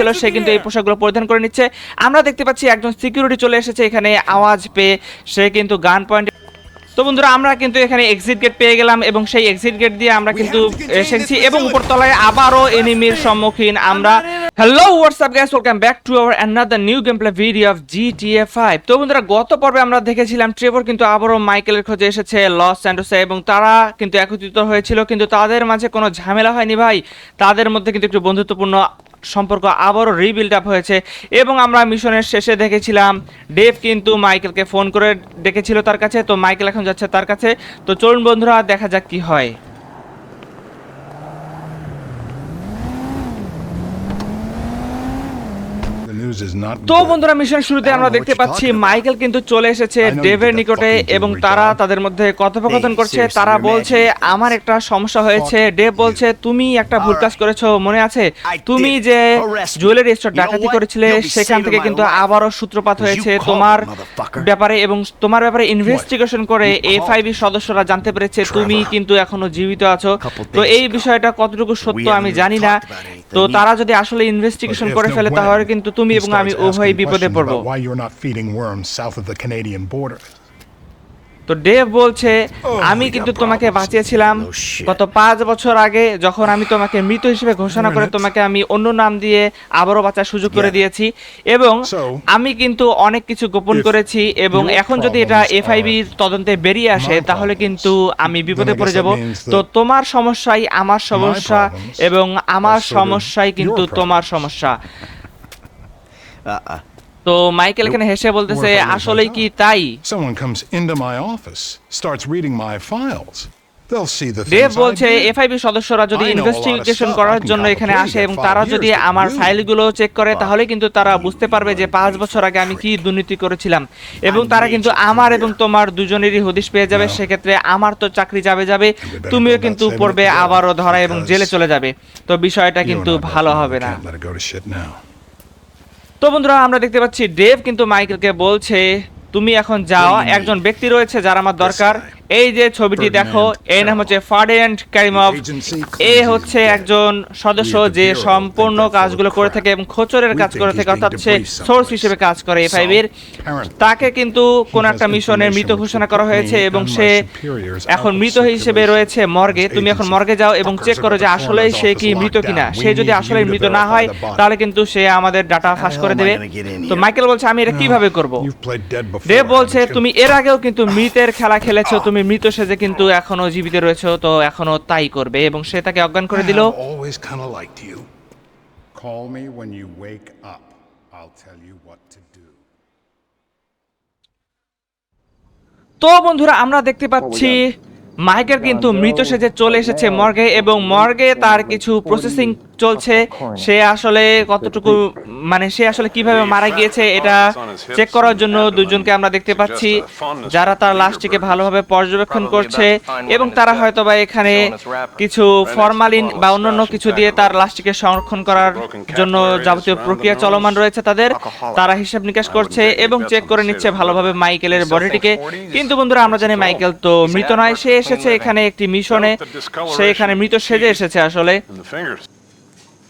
ছিল সে কিন্তু এই পোশাকগুলো পরিধান করে নিচ্ছে। আমরা দেখতে পাচ্ছি একজন সিকিউরিটি চলে এসেছে এখানে আওয়াজ পেয়ে সে কিন্তু গান পয়েন্ট তো বন্ধুরা আমরা কিন্তু এখানে এক্সিট গেট পেয়ে গেলাম এবং সেই এক্সিট গেট দিয়ে আমরা কিন্তু এসেছি এবং উপরতলায় আবারও এনিমির সম্মুখীন আমরা hello WhatsApp guys welcome back to our another new game play video of GTA 5 তো বন্ধুরা গত পর্বে আমরা দেখেছিলাম ট্রেভর কিন্তু আবারও মাইকেলের খোঁজে এসেছে লস স্যান্ডোসে এবং তারা কিন্তু একত্রিত হয়েছিল কিন্তু তাদের মাঝে কোনো ঝামেলা হয়নি ভাই। তাদের মধ্যে কিন্তু একটু বন্ধুত্বপূর্ণ সম্পর্ক আবারও রিবিল্ড আপ হয়েছে এবং আমরা মিশনের শেষে দেখেছিলাম ডেভ কিন্তু মাইকেলকে ফোন করে ডেকেছিল তার কাছে, তো মাইকেল এখন যাচ্ছে তার কাছে। তো চলুন বন্ধুরা, দেখা যাক কি হয় The news is not তো বন্ধুরা মিশন শুরুতে আমরা দেখতে পাচ্ছি মাইকেল কিন্তু চলে এসেছে ডেভের নিকটে এবং তারা তাদের মধ্যে কথোপকথন করছে। তারা বলছে আমার একটা সমস্যা হয়েছে। ডেভ বলছে তুমি একটা ভুল কাজ করেছ মনে আছে? তুমি যে জুয়েলারি স্টোর ডাকাতি করেছিলে সেখান থেকে কিন্তু আবারও সূত্রপাত হয়েছে। তোমার ব্যাপারে এবং তোমার ব্যাপারে ইনভেস্টিগেশন করে এফআইবি সদস্যরা জানতে পেরেছে তুমি কিন্তু এখনও জীবিত আছো। তো এই বিষয়টা কতটুকু সত্য আমি জানি না। তো তারা যদি আসলে ইনভেস্টিগেশন করে ফেলে তাহলে কিন্তু তুমি এবং আমি উভয় বিপদে পড়ব। তো ডেভ বলছে আমি কিন্তু তোমাকে বাঁচিয়েছিলাম গত পাঁচ বছর আগে যখন আমি তোমাকে মৃত হিসেবে ঘোষণা করে তোমাকে আমি অন্য নাম দিয়ে আবারও বাঁচার সুযোগ করে দিয়েছি এবং আমি কিন্তু অনেক কিছু গোপন করেছি এবং এখন যদি এটা এফআইবি তদন্তে বেরিয়ে আসে তাহলে কিন্তু আমি বিপদে পড়ে যাব। তো তোমার সমস্যাই আমার সমস্যা এবং আমার সমস্যাই কিন্তু তোমার সমস্যা। তো মাইকেল এখানে হেসে বলতেছে আসলেই কি তাই? Someone comes into সদস্যরা যদি ইনভেস্টিগেশন করার জন্য এখানে আসে এবং তারা যদি আমার ফাইলগুলো চেক করে তাহলে কিন্তু তারা বুঝতে পারবে যে পাঁচ বছর আগে আমি কি দুর্নীতি করেছিলাম এবং তারা কিন্তু আমার এবং তোমার দুজনেরই হদিশ পেয়ে যাবে। সেক্ষেত্রে আমার তো চাকরি যাবে যাবে তুমিও কিন্তু পড়বে আবারও ধরা এবং জেলে চলে যাবে। তো বিষয়টা কিন্তু ভালো হবে না। তো বন্ধুরা আমরা দেখতে পাচ্ছি ডেভ কিন্তু মাইকেলকে বলছে তুমি এখন যাও একজন ব্যক্তি রয়েছে যার আমার দরকার. এই যে ছবিটি দেখো এর নাম হচ্ছে ফার্ডিনান্ড ক্যারিমভ এ হচ্ছে একজন সদস্য যে সম্পূর্ণ কাজগুলো করে থাকে এবং খচরের কাজ করে থাকে অর্থাৎ সে সোর্স হিসেবে কাজ করে এফআইবি এর তাকে কিন্তু কোন একটা মিশনে মৃত ঘোষণা করা হয়েছে এবং সে এখন মৃত হিসেবে রয়েছে মর্গে। তুমি এখন মর্গে যাও এবং চেক করো যে আসলে সে কি মৃত কিনা। সে যদি আসলে মৃত না হয় তাহলে কিন্তু সে আমাদের ডাটা ফাঁস করে দেবে। তো মাইকেল বলছে আমি এটা কীভাবে করব? দেব বলছে তুমি এর আগেও কিন্তু মৃতের খেলা খেলেছো তুমি তুমি মৃত সেজে কিন্তু এখনও জীবিত রয়েছো তো এখনও তাই করবে এবং সে তাকে অজ্ঞান করে দিল। তো বন্ধুরা আমরা দেখতে পাচ্ছি মাইকেল কিন্তু মৃত সেজে চলে এসেছে মর্গে এবং মর্গে তার কিছু প্রসেসিং চলছে। সে আসলে কতটুকু মানে সে আসলে কীভাবে মারা গিয়েছে এটা চেক করার জন্য দুজনকে আমরা দেখতে পাচ্ছি। যারা তার লাশটিকে ভালোভাবে পর্যবেক্ষণ করছে এবং তারা হয়তো বা এখানে কিছু ফরমালিন বা অন্যান্য কিছু দিয়ে তার লাশটিকে সংরক্ষণ করার জন্য যাবতীয় প্রক্রিয়া চলমান রয়েছে তাদের। তারা হিসাব নিকাশ করছে এবং চেক করে নিচ্ছে ভালোভাবে মাইকেলের বডিটিকে কিন্তু বন্ধুরা, আমরা জানি মাইকেল তো মৃত নয়, সে এসেছে এখানে একটি মিশনে। সে এখানে মৃত সেজে এসেছে আসলে.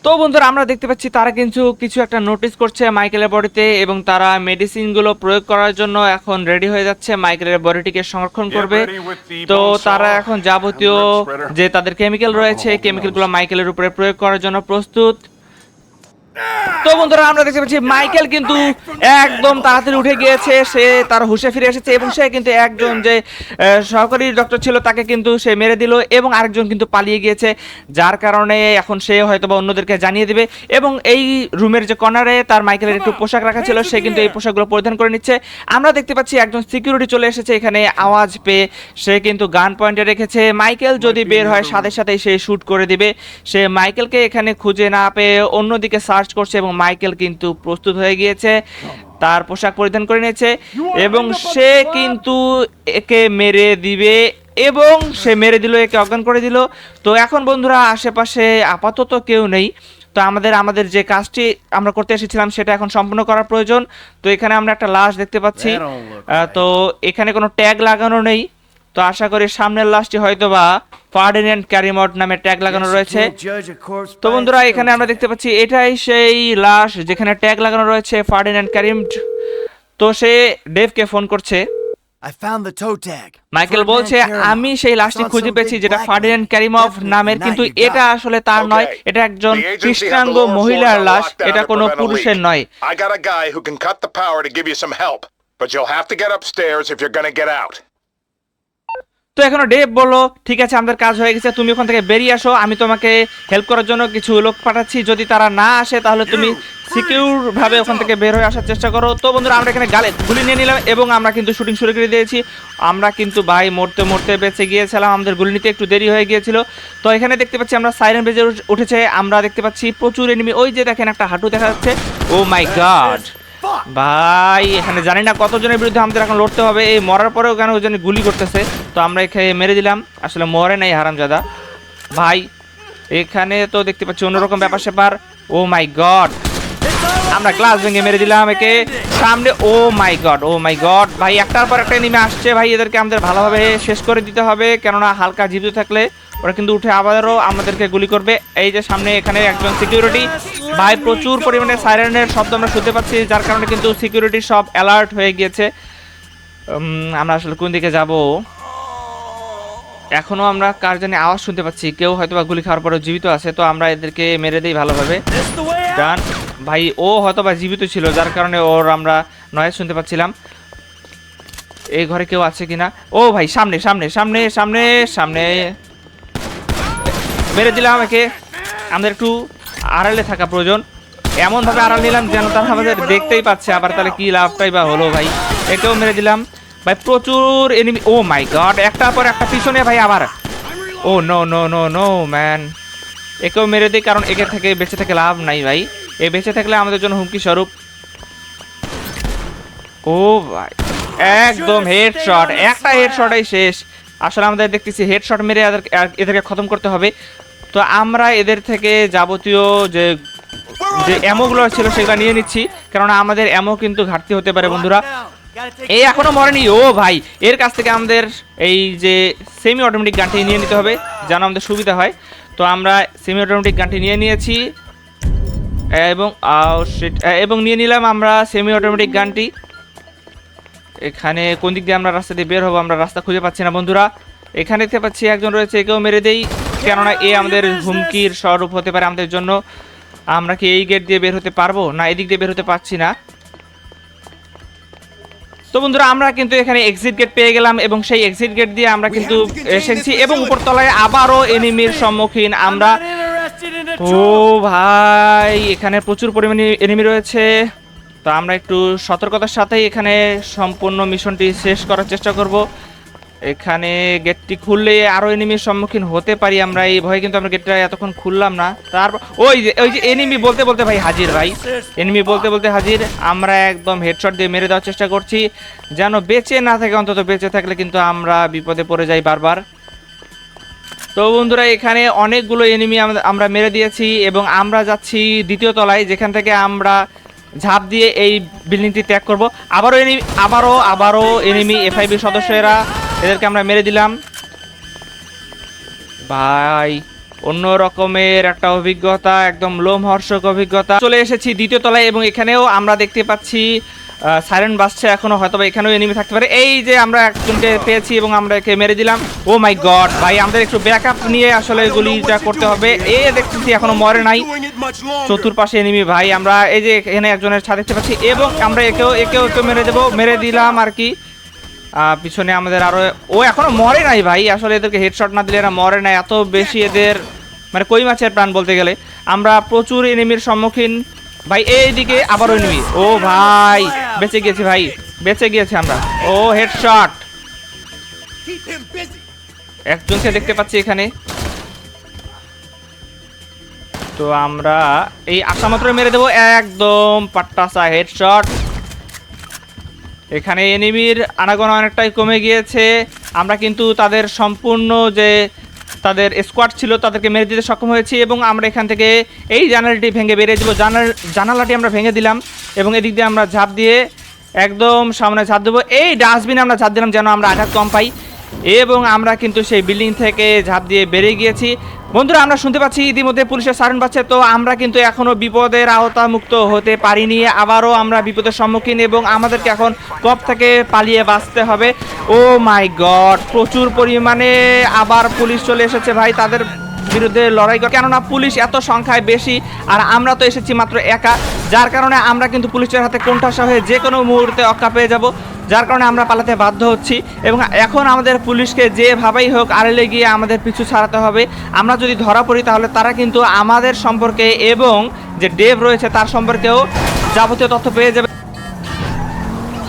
তো বন্ধুরা আমরা দেখতে পাচ্ছি তারা কিন্তু কিছু একটা নোটিস করছে মাইকেলের বডিতে এবং তারা মেডিসিনগুলো প্রয়োগ করার জন্য এখন রেডি হয়ে যাচ্ছে। মাইকেলের বডিটিকে সংরক্ষণ করবে। তো তারা এখন যাবতীয় যে তাদের কেমিক্যাল রয়েছে কেমিক্যালগুলো মাইকেলের উপরে প্রয়োগ করার জন্য প্রস্তুত। তো বন্ধুরা, আমরা দেখতে পাচ্ছি মাইকেল কিন্তু একদম তাড়াতাড়ি উঠে গিয়েছে, সে তার হুশে ফিরে এসেছে এবং সে কিন্তু একজন যে সহকারী ডক্টর ছিল তাকে কিন্তু সে মেরে দিল এবং আরেকজন কিন্তু পালিয়ে গিয়েছে, যার কারণে এখন সে হয়তো বা অন্যদেরকে জানিয়ে দেবে এবং এই রুমের যে কর্নারে তার মাইকেলের একটু পোশাক রাখা ছিল, সে কিন্তু এই পোশাকগুলো পরিধান করে নিচ্ছে। আমরা দেখতে পাচ্ছি একজন সিকিউরিটি চলে এসেছে, এখানে আওয়াজ পেয়ে সে কিন্তু গান পয়েন্টে রেখেছে। মাইকেল যদি বের হয়, সাথে সাথেই সে শ্যুট করে দিবে। সে মাইকেলকে এখানে খুঁজে না পেয়ে অন্যদিকে সার্চ করছে এবং মাইকেল কিন্তু প্রস্তুত হয়ে গিয়েছে। তার পোশাক পরিধান করে নিয়েছে এবং সে কিন্তু একে মেরে দিবে এবং সে মেরে দিল একে অজ্ঞান করে দিল। তো এখন বন্ধুরা আশেপাশে আপাতত কেউ নেই। তো আমাদের আমাদের যে কাজটি আমরা করতে এসেছিলাম সেটা এখন সম্পূর্ণ করার প্রয়োজন। তো এখানে আমরা একটা লাশ দেখতে পাচ্ছি। তো এখানে কোনো ট্যাগ লাগানো নেই। তো আশা করি সামনের লাশটি হয়তো বা ফার্ডিনেন্ট ক্যারিমট নামে ট্যাগ লাগানো রয়েছে। তো বন্ধুরা এখানে আমরা দেখতে পাচ্ছি এটাই সেই লাশ যেখানে ট্যাগ লাগানো রয়েছে ফার্ডিনেন্ট ক্যারিম তো সে ডেভকে ফোন করছে। I found the toe tag. Michael বলছে আমি সেই লাশটি খুঁজে পেয়েছি যেটা ফার্ডিনেন্ট ক্যারিমভ নামের কিন্তু এটা আসলে তার নয় এটা একজন কৃষ্ণাঙ্গ মহিলার লাশ এটা কোনো পুরুষের নয়। I got a guy who can cut the power to give you some help, but you'll have to get upstairs if you're gonna get out. তো এখনও ডেভ বলল ঠিক আছে আমাদের কাজ হয়ে গেছে তুমি ওখান থেকে বেরিয়ে আসো আমি তোমাকে হেল্প করার জন্য কিছু লোক পাঠাচ্ছি যদি তারা না আসে তাহলে তুমি সিকিউর ভাবে ওখান থেকে বের হয়ে আসার চেষ্টা করো। তো বন্ধুরা আমরা এখানে গালে গুলি নিয়ে নিলাম এবং আমরা কিন্তু শুটিং শুরু করে দিয়েছি। আমরা কিন্তু ভাই মরতে মরতে বেঁচে গিয়েছিলাম আমাদের গুলি নিতে একটু দেরি হয়ে গিয়েছিল। তো এখানে দেখতে পাচ্ছি আমরা সাইরেন বেজে উঠেছে আমরা দেখতে পাচ্ছি প্রচুর এনিমি ওই যে দেখেন একটা হাঁটু দেখা যাচ্ছে। ও মাই গড ভাই, এখানে জানি না কতজনের বিরুদ্ধে আমাদের এখন লড়তে হবে। এই মরার পরেও কেন ওই জন্য গুলি করতেছে? তো আমরা এখানে মেরে দিলাম। আসলে মরে নাই হারামজাদা। ভাই, এখানে তো দেখতে পাচ্ছি অন্যরকম ব্যাপার স্যাপার ও মাই গড আমরা গ্লাস ভেঙে মেরে দিলাম একে। সামনে ও মাই গড ও মাই গড ভাই, একটার পর একটা নেমে আসছে। ভাই, এদেরকে আমাদের ভালোভাবে শেষ করে দিতে হবে, কেননা হালকা জীবিত থাকলে ওরা কিন্তু উঠে আবারও আমাদেরকে গুলি করবে। এই যে সামনে এখানে একজন সিকিউরিটি ভাই, প্রচুর পরিমাণে সাইরেনের শব্দ আমরা শুনতে পাচ্ছি, যার কারণে কিন্তু সিকিউরিটি সব অ্যালার্ট হয়ে গিয়েছে। আমরা আসলে কোন দিকে যাব? এখনও আমরা কার জানি আওয়াজ শুনতে পাচ্ছি। কেউ হয়তো বা গুলি খাওয়ার পরেও জীবিত আছে, তো আমরা এদেরকে মেরে দিই ভালোভাবে। ভাই, ও হয়তো বা জীবিত ছিল, যার কারণে ওর আমরা নয় শুনতে পাচ্ছিলাম। এই ঘরে কেউ আছে কিনা? ও ভাই, সামনে সামনে সামনে সামনে সামনে। মেরে দিলাম একে। আমাদের একটু আড়ালে থাকা প্রয়োজন। এমন ভাবে আড়াল নিলাম যেন তারা আমাদের দেখতেই পাচ্ছে, আবার তাহলে কি লাভটাই বা হলো ভাই। একেও মেরে দিলাম। ভাই, প্রচুর এনিমি ও মাই গড একটার পর একটা পিছনে ভাই আবার। ও no no no no man একেও মেরে দিই, কারণ একে থেকে বেঁচে থেকে লাভ নাই ভাই। এ বেঁচে থাকলে আমাদের জন্য হুমকি স্বরূপ। ও ভাই, একদম হেডশট একটা হেডশটাই শেষ। আসলে আমাদের দেখতেছি হেডশট মেরে এদের এদেরকে খতম করতে হবে। তো আমরা এদের থেকে যাবতীয় যে যে অ্যামোগুলো ছিল সেগুলো নিয়ে নিচ্ছি। কারণ আমাদের অ্যামো কিন্তু ঘাটতি হতে পারে বন্ধুরা। এই এখনও মরেনি। ও ভাই, এর কাছ থেকে আমাদের এই যে সেমি অটোমেটিক গানটি নিয়ে নিতে হবে, যেন আমাদের সুবিধা হয়। তো আমরা সেমি অটোমেটিক গানটি নিয়ে নিয়েছি। এবং এবং নিয়ে নিলাম আমরা সেমি অটোমেটিক গানটি। এখানে কোন দিক দিয়ে আমরা রাস্তা দিয়ে বের হব আমরা রাস্তা খুঁজে পাচ্ছি না বন্ধুরা। এখানে দেখতে পাচ্ছি একজন রয়েছে একেও মেরে দেই। কেননা এ আমাদের হুমকির স্বরূপ হতে পারে আমাদের জন্য। আমরা কি এই গেট দিয়ে বের হতে পারব? না এদিক দিয়ে বের হতে পারছি না। তো বন্ধুরা আমরা কিন্তু এখানে এক্সিট গেট পেয়ে গেলাম এবং সেই এক্সিট গেট দিয়ে আমরা কিন্তু এসেছি এবং উপরতলায় আবারও এনিমির সম্মুখীন। আমরা ও ভাই, এখানে প্রচুর পরিমাণে এনিমি রয়েছে। তো আমরা একটু সতর্কতার সাথেই এখানে সম্পূর্ণ মিশনটি শেষ করার চেষ্টা করব। এখানে গেটটি খুললে আরও এনিমির সম্মুখীন হতে পারি আমরা। এই ভয়ে কিন্তু আমরা গেটটা এতক্ষণ খুললাম না। তারপর ওই যে ওই যে এনিমি বলতে বলতে ভাই হাজির ভাই। এনিমি বলতে বলতে হাজির। আমরা একদম হেডশট দিয়ে মেরে দেওয়ার চেষ্টা করছি। যেন বেঁচে না থাকে, অন্তত বেঁচে থাকলে কিন্তু আমরা বিপদে পড়ে যাই বারবার। তো বন্ধুরা, এখানে অনেকগুলো এনিমি আমরা মেরে দিয়েছি এবং আমরা যাচ্ছি দ্বিতীয় তলায়, যেখান থেকে আমরা ঝাঁপ দিয়ে এই বিল্ডিংটি ত্যাগ করব। আবারও এনিমি আবারও আবারও এনিমি এফআইবি সদস্যরা এদেরকে আমরা মেরে দিলাম। ভাই, অন্য রকমের একটা অভিজ্ঞতা, একদম লোমহর্ষক অভিজ্ঞতা। চলে এসেছি দ্বিতীয় তলায় এবং এখানেও আমরা দেখতে পাচ্ছি সাইরেন বাজছে এখনও হয়তো বা এখানেও এনিমি থাকতে পারে। এই যে আমরা একজনকে পেয়েছি এবং আমরা একে মেরে দিলাম। ও মাই গড ভাই, আমাদের একটু ব্যাকআপ নিয়ে আসলে গুলিটা করতে হবে। এ দেখতেছি এখনও মরে নাই। চতুর্পাশে এনিমি ভাই, আমরা এই যে এখানে একজনের ছাদ দেখতে পাচ্ছি এবং আমরা একেও একেও একেও মেরে দেবো, মেরে দিলাম আর কি। পিছনে আমাদের আরও, ও এখনও মরে নাই, ভাই। আসলে এদেরকে হেডশট না দিলে এরা মরে নাই। এত বেশি এদের মানে কই মাছের প্রাণ বলতে গেলে। আমরা প্রচুর এনিমির সম্মুখীন। ভাই, এইদিকে আবারও এনিমি ও ভাই বেঁচে গিয়েছি ভাই, বেঁচে গিয়েছি আমরা। ও হেডশট একজনকে দেখতে পাচ্ছি এখানে। তো আমরা এই আসা মাত্র মেরে দেবো। একদম পাট্টাসা হেডশট এখানে এনিমির আনাগোনা অনেকটাই কমে গিয়েছে। আমরা কিন্তু তাদের সম্পূর্ণ যে তাদের স্কোয়াড ছিল, তাদেরকে মেরে দিতে সক্ষম হয়েছি এবং আমরা এখান থেকে এই জানালাটি ভেঙে বেরিয়ে দেবো জানাল, জানালাটি আমরা ভেঙে দিলাম এবং এদিক দিয়ে আমরা ঝাঁপ দিয়ে একদম সামনে ঝাঁপ দেবো। এই ডাস্টবিনে আমরা ঝাঁপ দিলাম যেন আমরা আঘাত কম পাই। এবং আমরা কিন্তু সেই বিল্ডিং থেকে ঝাঁপ দিয়ে বেরিয়ে গিয়েছি। বন্ধুরা, আমরা শুনতে পাচ্ছি ইতিমধ্যে পুলিশের সারেন বাজছে, তো আমরা কিন্তু এখনও বিপদের আওতামুক্ত হতে পারিনি। আবারও আমরা বিপদের সম্মুখীন এবং আমাদেরকে এখন কপ থেকে পালিয়ে বাঁচতে হবে। ও মাই গড, প্রচুর পরিমাণে আবার পুলিশ চলে এসেছে ভাই, তাদের বিরুদ্ধে লড়াই করে। কেননা পুলিশ এত সংখ্যায় বেশি, আর আমরা তো এসেছি মাত্র একা, যার কারণে আমরা কিন্তু পুলিশের হাতে কোণঠাসা হয়ে যে কোনো মুহূর্তে অক্কা পেয়ে যাব। যার কারণে আমরা পালাতে বাধ্য হচ্ছি এবং এখন আমাদের পুলিশকে যেভাবেই হোক আড়ালে গিয়ে আমাদের পিছু ছাড়াতে হবে। আমরা যদি ধরা পড়ি তাহলে তারা কিন্তু আমাদের সম্পর্কে এবং যে ডেভ রয়েছে তার সম্পর্কেও যাবতীয় তথ্য পেয়ে যাবে।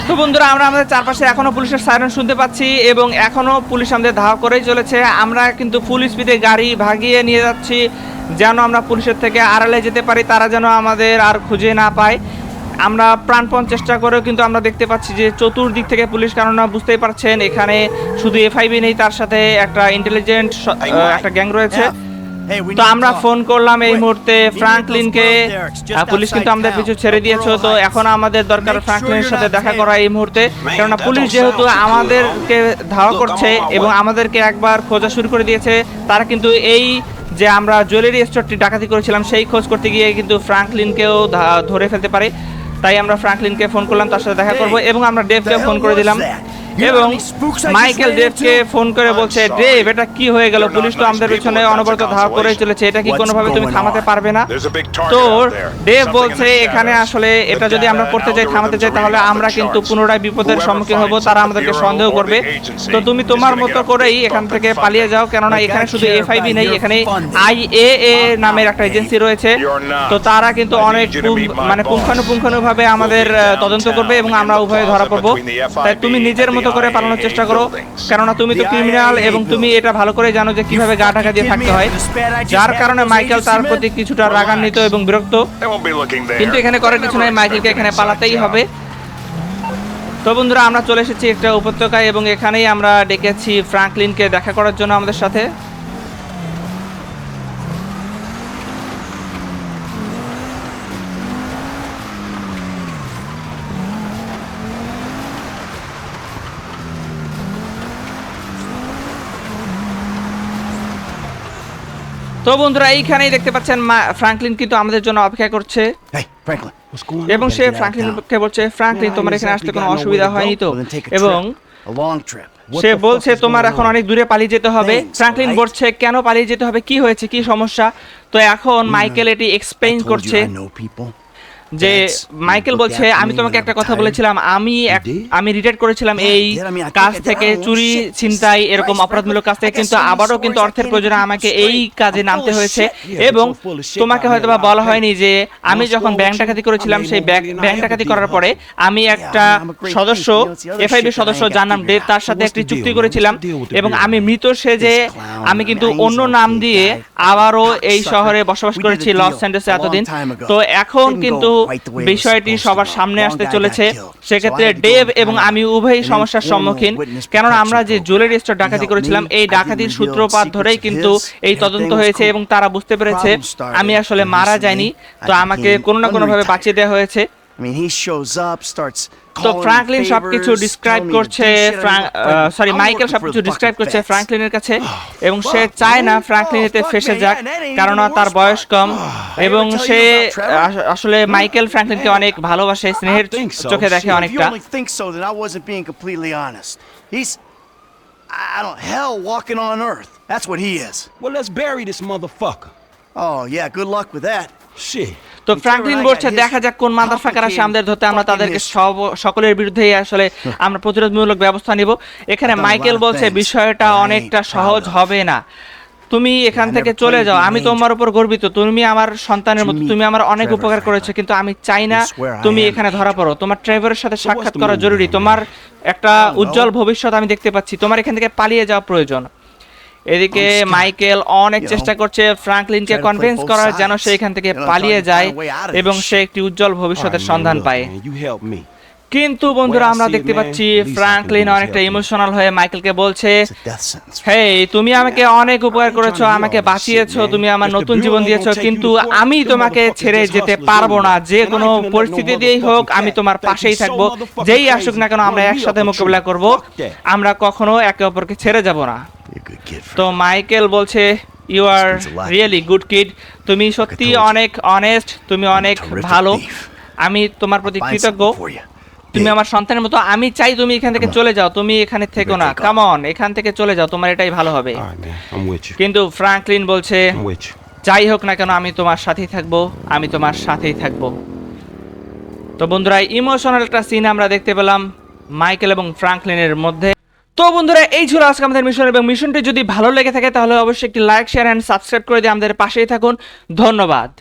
তো বন্ধুরা, আমরা আমাদের চারপাশে এখনও পুলিশের সাইরেন শুনতে পাচ্ছি এবং এখনও পুলিশ আমাদের ধাওয়া করেই চলেছে। আমরা কিন্তু ফুল স্পিডে গাড়ি ভাগিয়ে নিয়ে যাচ্ছি। যেন আমরা পুলিশের থেকে আড়ালে যেতে পারি, তারা যেন আমাদের আর খুঁজে না পায়। আমরা প্রাণপণ চেষ্টা করেও কিন্তু আমরা দেখতে পাচ্ছি যে চতুর্দিক থেকে পুলিশ কেননা বুঝতেই পারছেন এখানে শুধু এফআইবি নেই তার সাথে একটা ইন্টেলিজেন্ট একটা গ্যাং রয়েছে। তো আমরা ফোন করলাম এই মুহূর্তে ফ্রাঙ্কলিনকে আহ, পুলিশ কিন্তু আমাদের. পিছু ছেড়ে দিয়েছে তো এখন আমাদের দরকার ফ্রাঙ্কলিনের সাথে দেখা করা এই মুহূর্তে। কেননা পুলিশ যেহেতু আমাদেরকে ধাওয়া করছে এবং আমাদেরকে একবার খোঁজা শুরু করে দিয়েছে তারা কিন্তু এই যে আমরা জুয়েলারি স্টোরটি ডাকাতি করেছিলাম সেই খোঁজ করতে গিয়ে কিন্তু ফ্রাঙ্কলিনকেও ধরে ফেলতে পারে। তাই আমরা ফ্রাঙ্কলিনকে ফোন করলাম তার সাথে দেখা করব এবং আমরা ডেভকে ফোন করে দিলাম। এবং মাইকেল ডেভকে ফোন করে বলছে ডেভ এটা কি হয়ে গেল? পুলিশ তো আমাদের পেছনে অনবরত ধাওয়া করে চলেছে। এটা কি কোনোভাবে তুমি থামাতে পারবে না? তো ডেভ বলছে এখানে আসলে এটা যদি আমরা করতে যাই থামাতে যাই তাহলে আমরা কিন্তু পুনরায় বিপদের সম্মুখীন হব তারা আমাদেরকে সন্দেহ করবে। তো তুমি তোমার মতো করেই এখান থেকে পালিয়ে যাও কেননা এখানে শুধু এফআইবি নেই এখানে আইএএ নামের একটা এজেন্সি রয়েছে। তো তারা কিন্তু অনেক মানে পুঙ্খানুপুঙ্খানুভাবে আমাদের তদন্ত করবে এবং আমরা উভয়ে ধরা পড়ব তাই তুমি নিজের মতো মতো করে পালানোর চেষ্টা করো কেননা তুমি তো ক্রিমিনাল এবং তুমি এটা ভালো করে জানো যে কীভাবে গা ঢাকা দিয়ে থাকতে হয় যার কারণে মাইকেল তার প্রতি? কিছুটা রাগান্বিত এবং বিরক্ত. কিন্তু এখানে করার কিছু নাই মাইকেলকে এখানে পালাতেই হবে. তো বন্ধুরা, আমরা চলে এসেছি একটা উপত্যকায় এবং এখানেই আমরা ডেকেছি ফ্রাঙ্কলিনকে দেখা করার জন্য আমাদের সাথে তো বন্ধুরা এইখানেই দেখতে পাচ্ছেন ফ্র্যাঙ্কলিন ফ্রাঙ্কলিন কিন্তু আমাদের জন্য অপেক্ষা করছে। এবং সে ফ্রাঙ্কলিনকে বলছে ফ্রাঙ্কলিন তোমার এখানে আসতে কোনো অসুবিধা হয়নি তো? এবং সে বলছে তোমার এখন অনেক দূরে পালিয়ে যেতে হবে। ফ্র্যাঙ্কলিন ফ্রাঙ্কলিন বলছে কেন পালিয়ে যেতে হবে? কি হয়েছে? কি সমস্যা? তো এখন মাইকেল এটি এক্সপ্লেইন করছে। যে মাইকেল বলছে আমি তোমাকে একটা কথা বলেছিলাম আমি আমি রিটায়ার করেছিলাম এই কাজ থেকে চুরি ছিনতাই এরকম অপরাধমূলক কাজ থেকে কিন্তু আবারও কিন্তু অর্থের প্রয়োজনে আমাকে এই কাজে নামতে হয়েছে এবং তোমাকে হয়তো বা বলা হয়নি যে আমি যখন ব্যাংক ডাকাতি করেছিলাম সেই ব্যাংক ডাকাতি করার পরে আমি একটা সদস্য এফআইবি সদস্য যার নাম ডে তার সাথে একটি চুক্তি করেছিলাম এবং আমি মৃত সে যে আমি কিন্তু অন্য নাম দিয়ে আবারও এই শহরে বসবাস করেছি লস অ্যাঞ্জেলসে এতদিন তো এখন কিন্তু বিষয়টি সবার সামনে আসতে চলেছে সেক্ষেত্রে ডেভ এবং আমি উভয়ই সমস্যার সম্মুখীন। কেননা আমরা যে জুয়েলারি স্টোর ডাকাতি করেছিলাম এই ডাকাতির সূত্রপাত ধরেই কিন্তু এই তদন্ত হয়েছে এবং তারা বুঝতে পেরেছে আমি আসলে মারা যায়নি তো আমাকে কোনো না কোনোভাবে বাঁচিয়ে দেওয়া হয়েছে। I mean, he shows up, starts তো calling ফ্রাঙ্কলিন favors, সবকিছু ডিসক্রাইব করছে সরি মাইকেল সবকিছু ডিসক্রাইব করছে. ফ্রাঙ্কলিনের কাছে এবং সে চায় না. ফ্রাঙ্কলিন Oh, এতে ফেসে যাক even তার বয়স কম এবং সে আসলে মাইকেল ফ্রাঙ্কলিনকে অনেক ভালোবাসে স্নেহের think so. চোখে দেখে অনেকটা only think so, then I wasn't being completely honest. He's, I don't, hell walking on earth. That's what he is. Well, let's bury this motherfucker. Oh, yeah, good luck with that. Shit. তো Franklin বলছে দেখা যাক কোন mother ফাঁকার আসে আমাদের ধরতে আমরা তাদেরকে সব সকলের বিরুদ্ধেই আসলে আমরা প্রতিরোধমূলক ব্যবস্থা নিব। এখানে মাইকেল বলছে বিষয়টা অনেকটা সহজ হবে না। তুমি এখান থেকে চলে যাও। আমি তোমার উপর গর্বিত। তুমি আমার সন্তানের মতো। তুমি আমার অনেক উপকার করেছ কিন্তু আমি চাই না তুমি এখানে ধরা পড়ো। তোমার ড্রাইভারের সাথে সাক্ষাৎ করা জরুরি। তোমার একটা. উজ্জ্বল ভবিষ্যৎ আমি দেখতে পাচ্ছি। তোমার এখান থেকে পালিয়ে যাওয়া প্রয়োজন। এদিকে মাইকেল অনেক চেষ্টা করছে ফ্রাঙ্কলিনকে কনভিন্স করার যেন সে এখান থেকে পালিয়ে যায় এবং সে একটি উজ্জ্বল ভবিষ্যতের সন্ধান পায়। কিন্তু বন্ধুরা আমরা দেখতে পাচ্ছি ফ্রাঙ্কলিন অনেকটা ইমোশনাল হয়ে মাইকেলকে বলছে হে তুমি আমাকে অনেক উপকার করেছ আমাকে বাঁচিয়েছো তুমি আমার নতুন জীবন দিয়েছ কিন্তু আমি তোমাকে ছেড়ে যেতে পারব না। যে কোনো পরিস্থিতি দিয়েই হোক আমি তোমার পাশেই থাকব যেই আসুক না কেন আমরা একসাথে মোকাবিলা করব। আমরা কখনো একে অপরকে ছেড়ে যাব না তো মাইকেল বলছে you are. Really good kid তুমি সত্যি অনেক অনেস্ট তুমি অনেক ভালো। আমি তোমার প্রতি কৃতজ্ঞ. তুমি আমার সন্তানের মতো আমি চাই তুমি এখান থেকে চলে যাও। তুমি এখানে থেকো না. কামন এখান থেকে চলে যাও তোমার এটাই ভালো হবে. কিন্তু ফ্রাঙ্কলিন বলছে যাই হোক না কেন আমি তোমার সাথেই থাকব আমি তোমার সাথেই থাকব। তো বন্ধুরা ইমোশনাল একটা সিন আমরা দেখতে পেলাম মাইকেল এবং ফ্রাঙ্কলিনের মধ্যে। তো বন্ধুরা, এই ছিল আজকে আমাদের মিশন এবং মিশনটি যদি ভালো লেগে থাকে, তাহলে অবশ্যই একটি লাইক শেয়ার অ্যান্ড সাবস্ক্রাইব করে দিয়ে আমাদের পাশেই থাকুন। ধন্যবাদ।